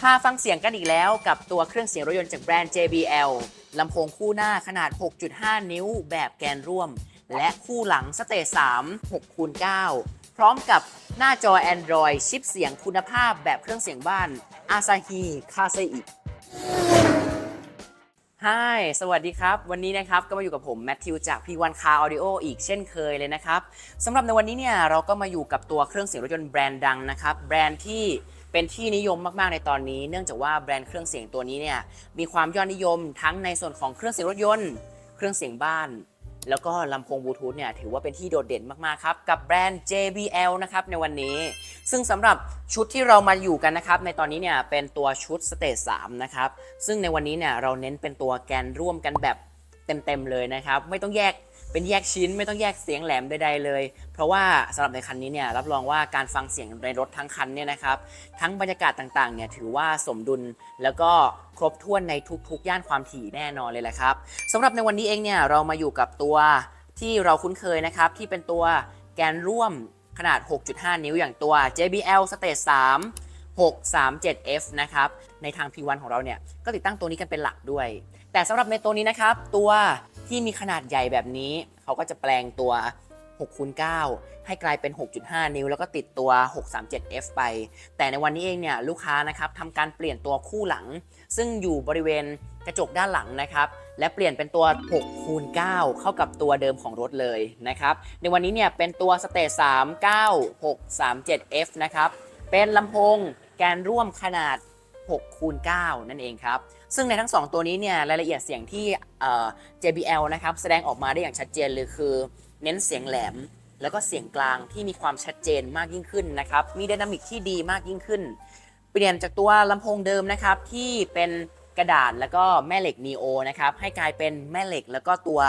พาฟังเสียงกันอีกแล้วกับตัวเครื่องเสียงรถยนต์จากแบรนด์ JBL ลำโพงคู่หน้าขนาด 6.5 นิ้วแบบแกนร่วม และคู่หลังสเตจ3 6คูณ9พร้อมกับหน้าจอ Android ชิปเสียงคุณภาพแบบเครื่องเสียงบ้าน Asahi Kasei ฮายสวัสดีครับ วันนี้นะครับก็มาอยู่กับผมแมทธิวจาก P1 Car Audio อีกเช่นเคยเลยนะครับสำหรับในวันนี้เนี่ยเราก็มาอยู่กับตัวเครื่องเสียงรถยนต์แบรนด์ดังนะครับ แบรนด์ที่ เป็นที่นิยมมากๆในตอนนี้ เนื่องจากว่าแบรนด์เครื่องเสียงตัวนี้เนี่ยมีความยอดนิยมทั้งในส่วนของเครื่องเสียงรถยนต์ เครื่องเสียงบ้าน แล้วก็ลำโพงบลูทูธเนี่ยถือว่าเป็นที่โดดเด่นมากๆครับกับแบรนด์ JBL นะครับในวันนี้ ซึ่งสำหรับชุดที่เรามาอยู่กันนะครับในตอนนี้เนี่ยเป็นตัวชุดสเตจ3นะครับซึ่งในวันนี้เนี่ยเราเน้นเป็นตัวแกนร่วมกันแบบเต็มๆเลยนะครับไม่ต้องแยก เป็นแยกชิ้นไม่ต้องแยกเสียงแหลมใดๆเลย เพราะว่าสำหรับในคันนี้เนี่ยรับรองว่าการฟังเสียงในรถทั้งคันเนี่ยนะครับทั้งบรรยากาศต่างๆเนี่ยถือว่าสมดุลแล้วก็ครบถ้วนในทุกๆ ย่านความถี่แน่นอนเลยแหละครับสำหรับในวันนี้เองเนี่ยเรามาอยู่กับตัวที่เราคุ้นเคยนะครับที่เป็นตัวแกนร่วมขนาด 6.5 นิ้วอย่างตัว JBL Stage 3 637F นะครับในทาง P1 ของเราเนี่ยก็ติดตั้งตัวนี้กันเป็นหลักด้วย แต่สำหรับในตัวนี้นะครับ ตัวที่มีขนาดใหญ่แบบนี้ เขาก็จะแปลงตัว6คูณ9ให้กลายเป็น 6.5 นิ้ว แล้วก็ติดตัว 637F ไป แต่ในวันนี้เองเนี่ยลูกค้านะครับทำการเปลี่ยนตัวคู่หลัง ซึ่งอยู่บริเวณกระจกด้านหลังนะครับและเปลี่ยนเป็นตัว6คูณ9เข้ากับตัวเดิมของรถเลยนะครับในวันนี้เนี่ยเป็นตัวสเตจ3 9 6 3 7 F นะครับเป็นลำโพงแกนร่วมขนาด 6คูณ9นั่นเองครับ ซึ่งในทั้ง 2 ตัวนี้เนี่ยรายละเอียดเสียงที่ JBL นะครับแสดงออกมาได้อย่างชัดเจนเลยคือ เน้นเสียงแหลม แล้วก็เสียงกลางที่มีความชัดเจนมากยิ่งขึ้นนะครับ มีไดนามิกที่ดีมากยิ่งขึ้น เปลี่ยนจากตัวลำโพงเดิมนะครับที่เป็น กระดาษแล้วก็แม่เหล็ก Neo นะครับให้กลายเป็นแม่เหล็กแล้วก็ตัว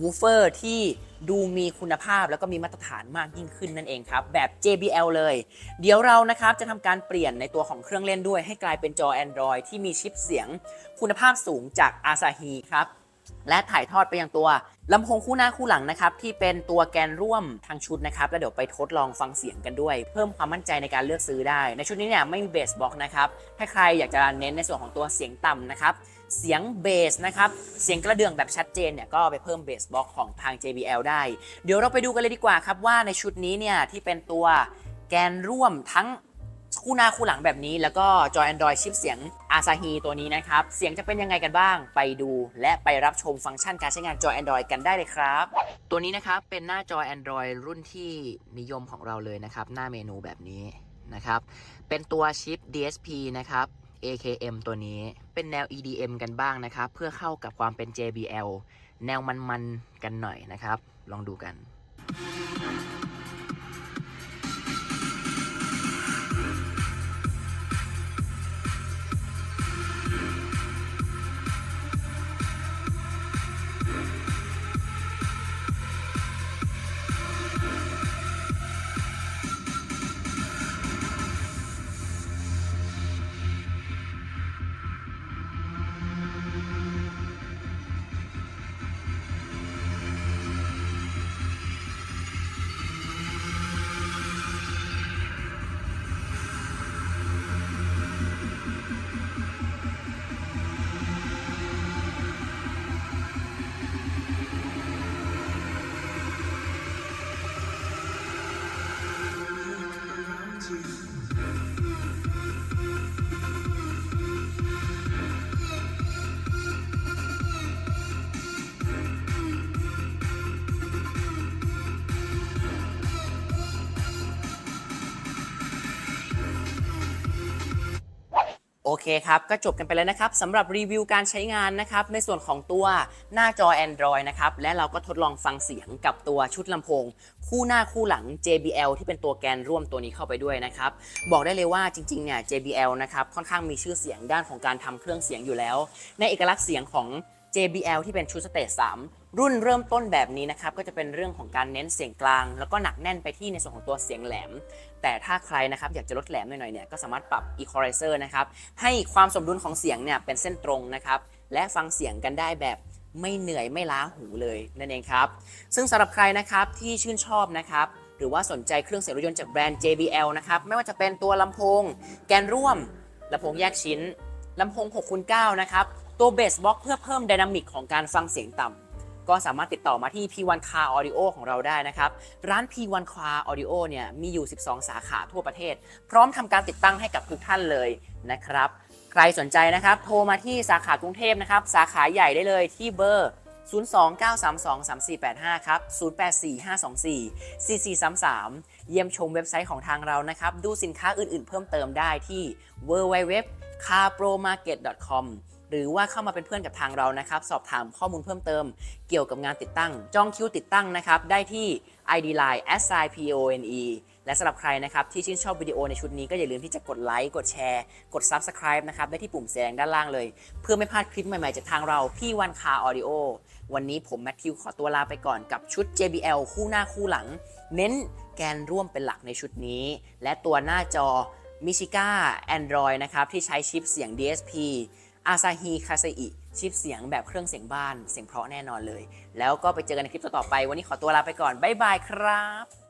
วูเฟอร์ที่ดูมีคุณภาพแล้วก็มีมาตรฐานมากยิ่งขึ้นนั่นเองครับแบบ JBL เลย เดี๋ยวเรานะครับจะทำการเปลี่ยนในตัวของเครื่องเล่นด้วย ให้กลายเป็นจอ Android ที่มีชิปเสียงคุณภาพสูงจาก Asahi ครับ และถ่ายทอดไปยังตัวลำโพงคู่หน้าคู่หลังนะครับที่เป็นตัวแกนร่วมทางชุดนะครับแล้วเดี๋ยวไปทดลองฟังเสียงกันด้วย เพิ่มความมั่นใจในการเลือกซื้อได้ ในชุดนี้เนี่ยไม่มีเบสบ็อกนะครับถ้าใครอยากจะเน้นในส่วนของตัวเสียงต่ำนะครับเสียงเบสนะครับเสียงกระเดื่องแบบชัดเจนเนี่ยก็ไปเพิ่มเบสบ็อกของทาง JBL ได้ เดี๋ยวเราไปดูกันเลยดีกว่าครับว่าในชุดนี้เนี่ยที่เป็นตัวแกนร่วมทั้ง คู่หน้าคู่หลังแบบนี้ แล้วก็จอ Android ชิปเสียง Asahi ตัวนี้นะครับ เสียงจะเป็นยังไงกันบ้าง ไปดูและไปรับชมฟังก์ชันการใช้งานจอ Android กันได้เลยครับ ตัวนี้นะครับเป็นหน้าจอ Android รุ่นที่นิยมของเราเลยนะครับ หน้าเมนูแบบนี้นะครับ เป็นตัวชิป DSP นะครับ AKM ตัวนี้เป็นแนว EDM กันบ้างนะครับ เพื่อเข้ากับความเป็น JBL แนวมันๆกันหน่อยนะครับ ลองดูกัน เคครับ ก็จบกันไปแล้วนะครับสำหรับรีวิวการใช้งานนะครับในส่วนของตัวหน้าจอ Android นะครับและเราก็ทดลองฟังเสียงกับตัวชุดลำโพง คู่หน้าคู่หลัง JBL ที่เป็นตัวแกนร่วมตัวนี้เข้าไปด้วยนะครับบอกได้เลยว่าจริงๆเนี่ย JBL นะครับค่อนข้างมีชื่อเสียงด้านของการทำเครื่องเสียงอยู่แล้ว ในเอกลักษณ์เสียงของ JBL ที่เป็นชุดสเตจ3 รุ่นเริ่มต้นแบบนี้นะครับก็จะเป็นเรื่องของการเน้นเสียงกลาง แล้วก็หนักแน่นไปที่ในส่วนของตัวเสียงแหลม แต่ถ้าใครนะครับอยากจะลดแหลมหน่อยๆเนี่ยก็สามารถปรับ equalizer นะครับให้ความสมดุลของเสียงเนี่ยเป็นเส้นตรงนะครับและฟังเสียงกันได้แบบไม่เหนื่อยไม่ล้าหูเลยนั่นเองครับ ซึ่งสำหรับใครนะครับที่ชื่นชอบนะครับหรือว่าสนใจเครื่องเสียงรถยนต์จากแบรนด์ JBL นะครับไม่ว่าจะเป็นตัวลำโพง แกนร่วมลำโพงแยกชิ้นลำโพง6คูณ9นะครับตัวเบสบ็อกเพื่อเพิ่มไดนามิกของการฟังเสียงต่ำ ก็สามารถติดต่อมาที่ P1 Car Audio ของเราได้นะครับ ร้าน P1 Car Audio เนี่ยมีอยู่ 12 สาขาทั่วประเทศ พร้อมทำการติดตั้งให้กับทุกท่านเลยนะครับ ใครสนใจนะครับ โทรมาที่สาขากรุงเทพนะครับ สาขาใหญ่ได้เลยที่เบอร์ 029323485 ครับ 0845244433 เยี่ยมชมเว็บไซต์ของทางเรานะครับ ดูสินค้าอื่นๆ เพิ่มเติมได้ที่ www.carpromarket.com หรือว่าเข้ามาเป็นเพื่อนกับทางเรานะครับ สอบถามข้อมูลเพิ่มเติม เกี่ยวกับงานติดตั้ง จองคิวติดตั้งนะครับ ได้ที่ ID Line s i p o n e และสำหรับใครนะครับที่ชื่นชอบวิดีโอในชุดนี้ก็อย่าลืมที่จะกดไลค์กดแชร์ กด Subscribe นะครับได้ที่ปุ่มแสดงด้านล่างเลย เพื่อไม่พลาดคลิปใหม่ๆจากทางเราพี่วันคาออดิโอวันนี้ผมแมทธิวขอตัวลาไปก่อนกับชุด JBL คู่หน้าคู่หลัง เน้นแกนร่วมเป็นหลักในชุดนี้ และตัวหน้าจอ Michiga Android นะครับที่ใช้ชิปเสียง DSP อาซาฮีคาซาอิชิปเสียงแบบเครื่องเสียงบ้าน เสียงเพราะแน่นอนเลย แล้วก็ไปเจอกันในคลิปต่อไป วันนี้ขอตัวลาไปก่อน บ๊ายบายครับ